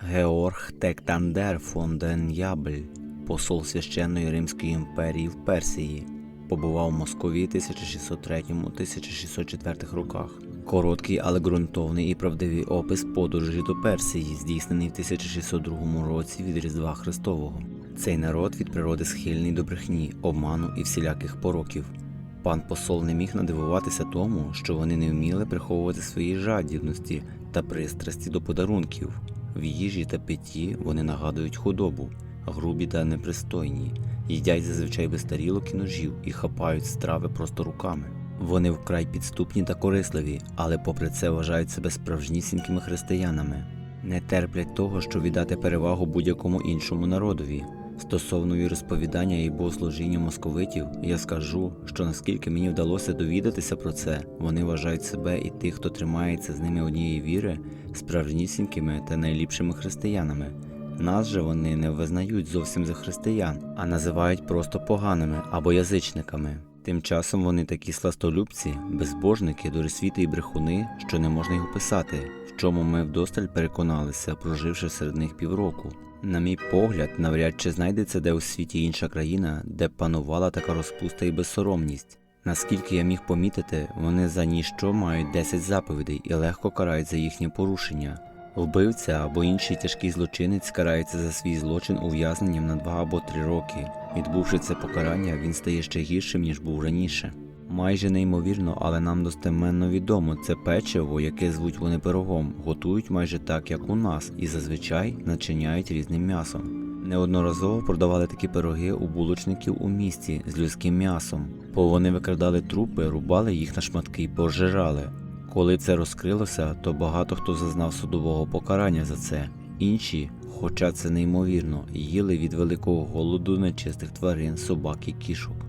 Георг Тектандер фон ден Ябель, посол священної Римської імперії в Персії, побував в Московії 1603-1604 роках. Короткий, але ґрунтовний і правдивий опис подорожі до Персії, здійснений в 1602 році від Різдва Христового. Цей народ від природи схильний до брехні, обману і всіляких пороків. Пан посол не міг надивуватися тому, що вони не вміли приховувати свої жадібності та пристрасті до подарунків. В їжі та питті вони нагадують худобу, грубі та непристойні, їдять зазвичай без тарілок і ножів і хапають страви просто руками. Вони вкрай підступні та корисливі, але попри це вважають себе справжнісінькими християнами, не терплять того, що віддати перевагу будь-якому іншому народові. Стосовно віросповідання і богослужіння московитів, я скажу, що наскільки мені вдалося довідатися про це, вони вважають себе і тих, хто тримається з ними однієї віри, справжнісінькими та найліпшими християнами. Нас же вони не визнають зовсім за християн, а називають просто поганими або язичниками. Тим часом вони такі сластолюбці, безбожники, дорисвіти і брехуни, що не можна й описати, в чому ми вдосталь переконалися, проживши серед них півроку. На мій погляд, навряд чи знайдеться де у світі інша країна, де панувала така розпуста і безсоромність. Наскільки я міг помітити, вони за ніщо мають 10 заповідей і легко карають за їхнє порушення. Вбивця або інший тяжкий злочинець карається за свій злочин ув'язненням на 2 або 3 роки. Відбувши це покарання, він стає ще гіршим, ніж був раніше. Майже неймовірно, але нам достеменно відомо, це печиво, яке звуть вони пирогом, готують майже так, як у нас, і зазвичай начиняють різним м'ясом. Неодноразово продавали такі пироги у булочників у місті з людським м'ясом, бо вони викрадали трупи, рубали їх на шматки і пожирали. Коли це розкрилося, то багато хто зазнав судового покарання за це. Інші, хоча це неймовірно, їли від великого голоду нечистих тварин, собак і кішок.